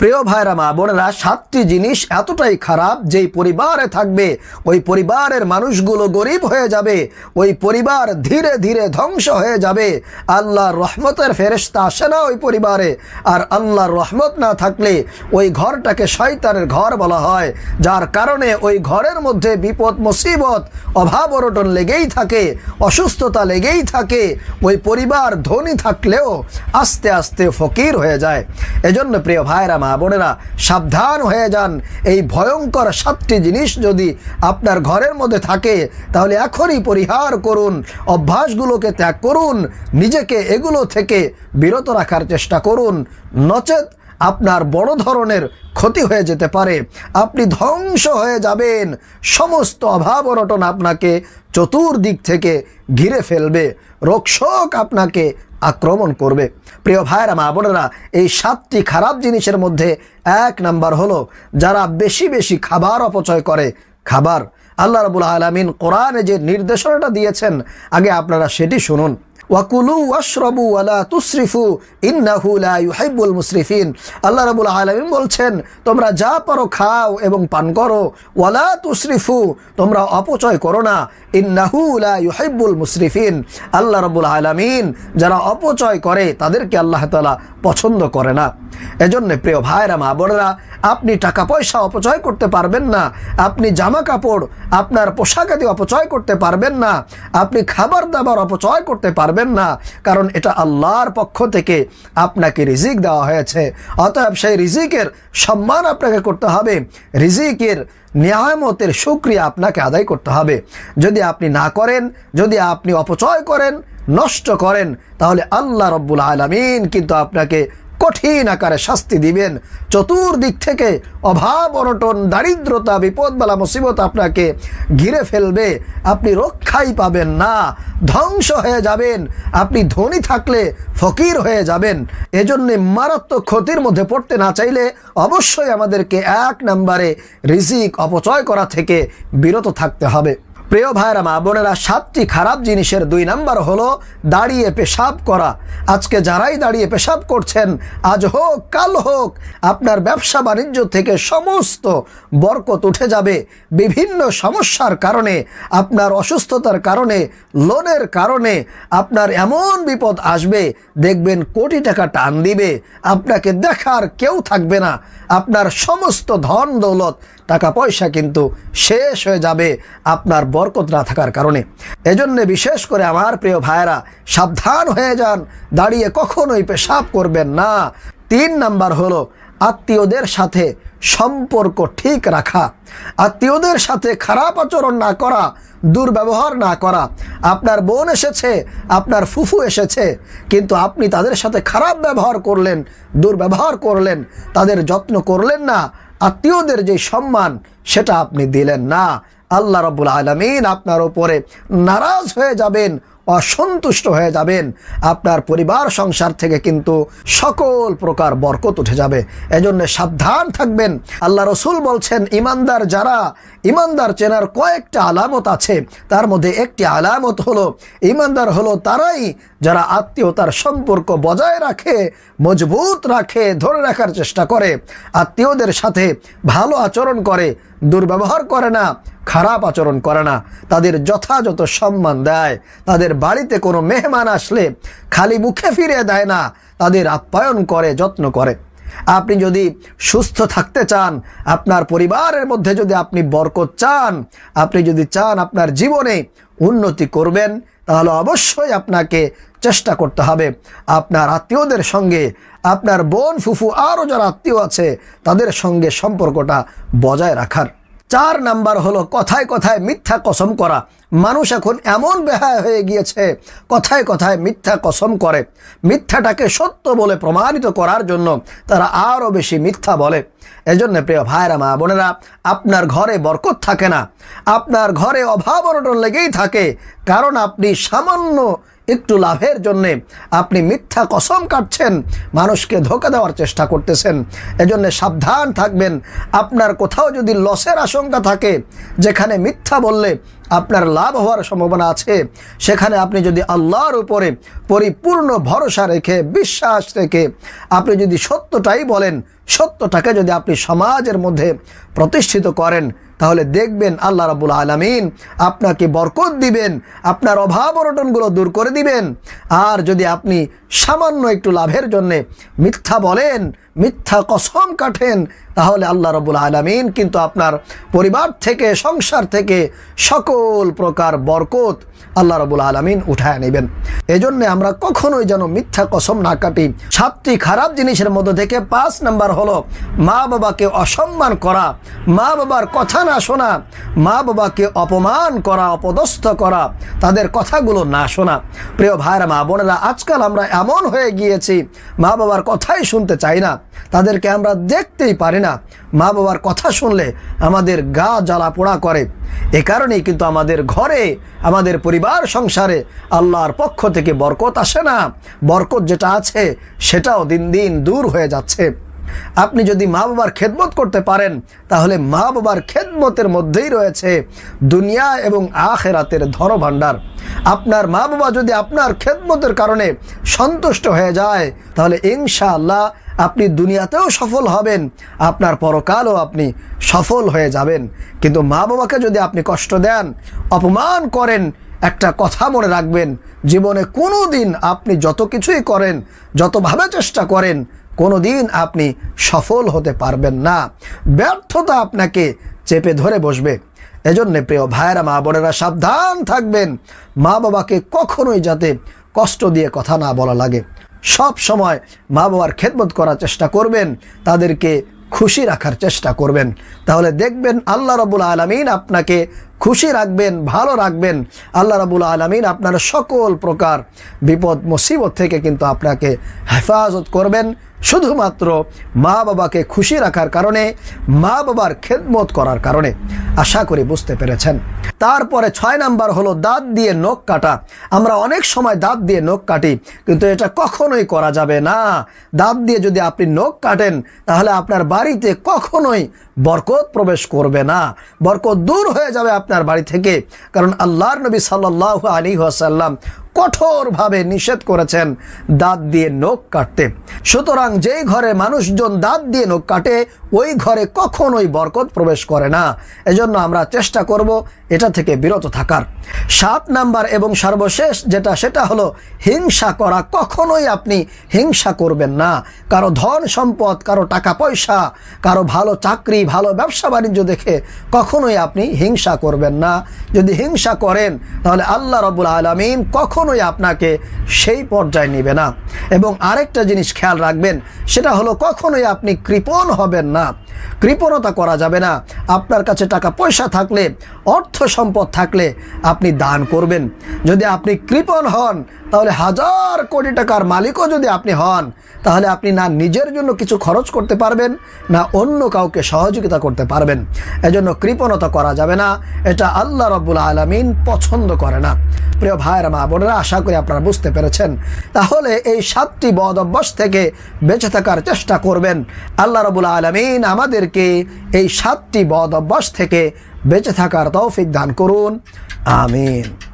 প্রিয় ভাইরা, মা বোনেরা, সাতটি জিনিস এতটাই খারাপ যেই পরিবারে থাকবে, ওই পরিবারের মানুষগুলো গরিব হয়ে যাবে, ওই পরিবার ধীরে ধীরে ধ্বংস হয়ে যাবে। আল্লাহর রহমতের ফেরেস্তা আসে না ওই পরিবারে। আর আল্লাহর রহমত না থাকলে ওই ঘরটাকে শয়তানের ঘর বলা হয়, যার কারণে ওই ঘরের মধ্যে বিপদ, মুসিবত, অভাব অনটন লেগেই থাকে, অসুস্থতা লেগেই থাকে, ওই পরিবার ধনী থাকলেও আস্তে আস্তে ফকির হয়ে যায়। এজন্য প্রিয় ভাইরা, মা বোনেরা, সাবধান হয়ে যান। এই ভয়ঙ্কর সাতটি জিনিস যদি আপনার ঘরের মধ্যে থাকে, তাহলে এখনই পরিহার করুন, অভ্যাসগুলোকে ত্যাগ করুন, নিজেকে এগুলো থেকে বিরত রাখার চেষ্টা করুন। নচেত আপনার বড় ধরনের ক্ষতি হয়ে যেতে পারে। আপনি ধ্বংস হয়ে যাবেন। সমস্ত অভাব অনটন আপনাকে চতুর্দিক থেকে ঘিরে ফেলবে। রোগশোক আপনাকে আক্রমণ করবে। প্রিয় ভাইয়েরা, মা বোনেরা, এই সাতটি খারাপ জিনিসের মধ্যে এক নাম্বার হলো, যারা বেশি বেশি খাবার অপচয় করে, খাবার। আল্লাহ রবুল আলমিন কোরআনে যে নির্দেশনাটা দিয়েছেন, আগে আপনারা সেটি শুনুন। ওয়াকুলু ওয়াশরবু ওয়ালা তুসরিফু, ইন্নাহু লা ইউহিব্বুল মুসরিফিন। আল্লাহ রাব্বুল আলামিন বলছেন, তোমরা যা পারো খাও এবং পান করো, ওয়ালা তুসরিফু, তোমরা অপচয় করো না, ইন্নাহু লা ইউহিব্বুল মুসরিফিন। আল্লাহ রাব্বুল আলামিন যারা অপচয় করে, তাদেরকে আল্লাহ তাআলা পছন্দ করে না। এজন্য প্রিয় ভাইরা মা বোনেরা, আপনি টাকা পয়সা অপচয় করতে পারবেন না, আপনি জামা কাপড়, আপনার পোশাক আদি অপচয় করতে পারবেন না, আপনি খাবার দাবার অপচয় করতে পারবেন না। কারণ এটা আল্লাহর পক্ষ থেকে আপনাকে রিজিক দেওয়া হয়েছে। অতএব সেই রিজিকের সম্মান আপনাকে করতে হবে। রিজিকের নিয়ামতের সুক্রিয়া আপনাকে আদায় করতে হবে। যদি আপনি না করেন, যদি আপনি অপচয় করেন, নষ্ট করেন, তাহলে আল্লাহ রব্বুল আলমিন কিন্তু আপনাকে কঠিন আকারে শাস্তি দিবেন। চতুর্দিক থেকে অভাব, অনটন, দারিদ্রতা বিপদবালা মুসিবত আপনাকে ঘিরে ফেলবে। আপনি রক্ষাই পাবেন না। ধ্বংস হয়ে যাবেন। আপনি ধনী থাকলে ফকির হয়ে যাবেন। এজন্যে মারাত্মক ক্ষতির মধ্যে পড়তে না চাইলে অবশ্যই আমাদেরকে এক নম্বরে রিজিক অপচয় করা থেকে বিরত থাকতে হবে। প্রিয় ভাইরা মা বোনেরা, সাতটি খারাপ জিনিসের দুই নাম্বার হলো দাঁড়িয়ে পেশাব করা। আজকে যারাই দাঁড়িয়ে পেশাব করছেন, আজ হোক, কাল হোক, আপনার ব্যবসা বাণিজ্য থেকে সমস্ত বরকত উঠে যাবে। বিভিন্ন সমস্যার কারণে, আপনার অসুস্থতার কারণে, লোনের কারণে আপনার এমন বিপদ আসবে, দেখবেন কোটি টাকা টান দিবে। আপনাকে দেখার কেউ থাকবে না। আপনার সমস্ত ধন দৌলত টাকা পয়সা কিন্তু শেষ হয়ে যাবে। আপনার বরকত না থাকার কারণে। এজন্যে বিশেষ করে আমার প্রিয় ভাইয়েরা, সাবধান হয়ে যান। দাঁড়িয়ে কখনোই পেশাব করবেন না। তিন নাম্বার হলো আত্মীয়দের সাথে সম্পর্ক ঠিক রাখা। আত্মীয়দের সাথে খারাপ আচরণ না করা, দুর্ব্যবহার না করা। আপনার বোন এসেছে, আপনার ফুফু এসেছে, কিন্তু আপনি তাদের সাথে খারাপ ব্যবহার করলেন, দুর্ব্যবহার করলেন, তাদের যত্ন করলেন না, আত্মীয়দের যে সম্মান, সেটা আপনি দিলেন না। আল্লাহ রব্বুল আলমিন আপনার ওপরে নারাজ হয়ে যাবেন, অসন্তুষ্ট হয়ে যাবেন। আপনার পরিবার, সংসার থেকে কিন্তু সকল প্রকার বরকত উঠে যাবে। এজন্য সাবধান থাকবেন। আল্লাহ রসুল বলছেন, ইমানদার যারা, ইমানদার চেনার কয়েকটা আলামত আছে, তার মধ্যে একটি আলামত হলো, ইমানদার হলো তারাই যারা আত্মীয়তার সম্পর্ক বজায় রাখে, মজবুত রাখে, ধরে রাখার চেষ্টা করে। আত্মীয়দের সাথে ভালো আচরণ করে দুর্ব্যবহার করে না, খারাপ আচরণ করে না, তাদের যথাযথ সম্মান দেয়, তাদের বাড়িতে কোনো মেহমান আসলে খালি মুখে ফিরে দেয় না, তাদের আপ্যায়ন করে, যত্ন করে। আপনি যদি সুস্থ থাকতে চান, আপনার পরিবারের মধ্যে যদি আপনি বরকত চান, আপনি যদি চান আপনার জীবনে উন্নতি করবেন, তাহলে অবশ্যই আপনাকে চেষ্টা করতে হবে। আপনার আত্মীয়দের সঙ্গে, আপনার বোন, ফুফু আরও যারা আত্মীয় আছে, তাদের সঙ্গে সম্পর্কটা বজায় রাখার। চার নাম্বার হলো কথায় কথায় মিথ্যা কসম করা। মানুষ এখন এমন বেহায় হয়ে গিয়েছে, কথায় কথায় মিথ্যা কসম করে। মিথ্যাটাকে সত্য বলে প্রমাণিত করার জন্য তারা আরও বেশি মিথ্যা বলে। এজন্য প্রিয় ভাইরা, মা বোনেরা, আপনার ঘরে বরকত থাকে না। আপনার ঘরে অভাব অনটন লেগেই থাকে। কারণ আপনি সামান্য একটু লাভের জন্যে আপনি মিথ্যা কসম কাটছেন, মানুষকে ধোকা দেওয়ার চেষ্টা করতেছেন। এজন্য সাবধান থাকবেন। আপনার কোথাও যদি লসের আশঙ্কা থাকে, যেখানে মিথ্যা বললে আপনার লাভ হওয়ার সম্ভাবনা আছে, সেখানে আপনি যদি আল্লাহর উপরে পরিপূর্ণ ভরসা রেখে, বিশ্বাস রেখে আপনি যদি সত্যটাই বলেন, সত্যটাকে যদি আপনি সমাজের মধ্যে প্রতিষ্ঠিত করেন তাহলে দেখবেন আল্লাহ রাবুল আলমিন আপনাকে বরকত দিবেন, আপনার অভাব অনটনগুলো দূর করে দিবেন। আর যদি আপনি সামান্য একটু লাভের জন্যে মিথ্যা বলেন মিথ্যা কসম কাটেন, তাহলে আল্লাহ রবুল আলমিন কিন্তু আপনার পরিবার থেকে, সংসার থেকে সকল প্রকার বরকত আল্লাহ রবুল আলমিন উঠায় নেবেন এজন্য আমরা কখনোই যেন মিথ্যা কসম না কাটি। সাতটি খারাপ জিনিসের মধ্যে থেকে পাঁচ নাম্বার হলো, মা বাবাকে অসম্মান করা, মা বাবার কথা না শোনা, মা বাবাকে অপমান করা, অপদস্থ করা, তাদের কথাগুলো না শোনা। প্রিয় ভাইরা মা বোনেরা, আজকাল আমরা এমন হয়ে গিয়েছি, মা বাবার কথাই শুনতে চাই না। তাদেরকে আমরা দেখতেই পারি না। মা বাবার কথা শুনলে আমাদের গা জ্বালা পোড়া করে। এ কারণেই কিন্তু আমাদের ঘরে, আমাদের পরিবার সংসারে আল্লাহর পক্ষ থেকে বরকত আসে না। বরকত যেটা আছে, সেটাও দিন দিন দূর হয়ে যাচ্ছে। আপনি যদি মা বাবার খেদমত করতে পারেন, তাহলে মা বাবার খেদমতের মধ্যেই রয়েছে দুনিয়া এবং আখেরাতের ধনভাণ্ডার। আপনার মা বাবা যদি আপনার খেদমতের কারণে সন্তুষ্ট হয়ে যায়, তাহলে ইনশাআল্লাহ আপনি দুনিয়াতেও সফল হবেন, আপনার পরকালও আপনি সফল হয়ে যাবেন। কিন্তু মা বাবাকে যদি আপনি কষ্ট দেন, অপমান করেন, একটা কথা মনে রাখবেন, জীবনে কোনো দিন আপনি যত কিছুই করেন, যতভাবে চেষ্টা করেন কোনো দিন আপনি সফল হতে পারবেন না। ব্যর্থতা আপনাকে চেপে ধরে বসবে। এজন্য প্রিয় ভাইয়েরা, মা বোনেরা, সাবধান থাকবেন। মা বাবাকে কখনোই যাতে কষ্ট দিয়ে কথা না বলা লাগে। সব সময় মা বাবার খেদমত করার চেষ্টা করবেন, তাদেরকে খুশি রাখার চেষ্টা করবেন। তাহলে দেখবেন আল্লাহ রবুল আলমিন আপনাকে খুশি রাখবেন, ভালো রাখবেন। আল্লাহ রাবুল আলমিন আপনার সকল প্রকার বিপদ, মুসিবত থেকে কিন্তু আপনাকে হেফাজত করবেন। শুধুমাত্র মা বাবাকে খুশি রাখার কারণে মা বাবার খেদমত করার কারণে। আশা করি বুঝতে পেরেছেন। তারপরে ছয় নাম্বার হলো দাঁত দিয়ে নখ কাটা। আমরা অনেক সময় দাঁত দিয়ে নখ কাটি, কিন্তু এটা কখনোই করা যাবে না। দাঁত দিয়ে যদি আপনি নখ কাটেন, তাহলে আপনার বাড়িতে কখনোই বরকত প্রবেশ করবে না। বরকত দূর হয়ে যাবে আপনার বাড়ি থেকে। কারণ আল্লাহর নবী সাল্লাহ আলী আসাল্লাম কঠোরভাবে নিষেধ করেছেন দাঁত দিয়ে নখ কাটতে। সুতরাং যেই ঘরে মানুষজন দাঁত দিয়ে নখ কাটে, ওই ঘরে কখনোই বরকত প্রবেশ করে না। এজন্য আমরা চেষ্টা করব এটা থেকে বিরত থাকার। সাত নাম্বার এবং সর্বশেষ যেটা, সেটা হলো হিংসা করা। কখনোই আপনি হিংসা করবেন না। কারও ধন সম্পদ, কারও টাকা পয়সা, কারও ভালো চাকরি, ভালো ব্যবসা বাণিজ্য দেখে কখনোই আপনি হিংসা করবেন না। যদি হিংসা করেন, তাহলে আল্লাহ রবুল আলমিন কখনোই আপনাকে সেই পর্যায়ে নেবে না। এবং আরেকটা জিনিস খেয়াল রাখবেন, সেটা হলো কখনোই আপনি কৃপণ হবেন না। কৃপণতা করা যাবে না। আপনার কাছে টাকা পয়সা থাকলে অর্থ সম্পদ থাকলে আপনি দান করবেন। যদি আপনি কৃপণ হন, তাহলে হাজার কোটি টাকার মালিকও যদি আপনি হন, তাহলে আপনি না নিজের জন্য কিছু খরচ করতে পারবেন, না অন্য কাউকে সহযোগিতা করতে পারবেন। এজন্য কৃপণতা করা যাবে না, এটা আল্লাহ রব্বুল আলমিন পছন্দ করে না। প্রিয় ভাইয়ের মা বোনেরা, আশা করি আপনারা বুঝতে পেরেছেন। তাহলে এই সাতটি বদ অভ্যাস থেকে বেঁচে থাকার চেষ্টা করবেন। আল্লাহ রবুল আলমিন আমাদেরকে এই সাতটি বদ অভ্যাস থেকে বেঁচে থাকার তৌফিক দান করুন। আমিন।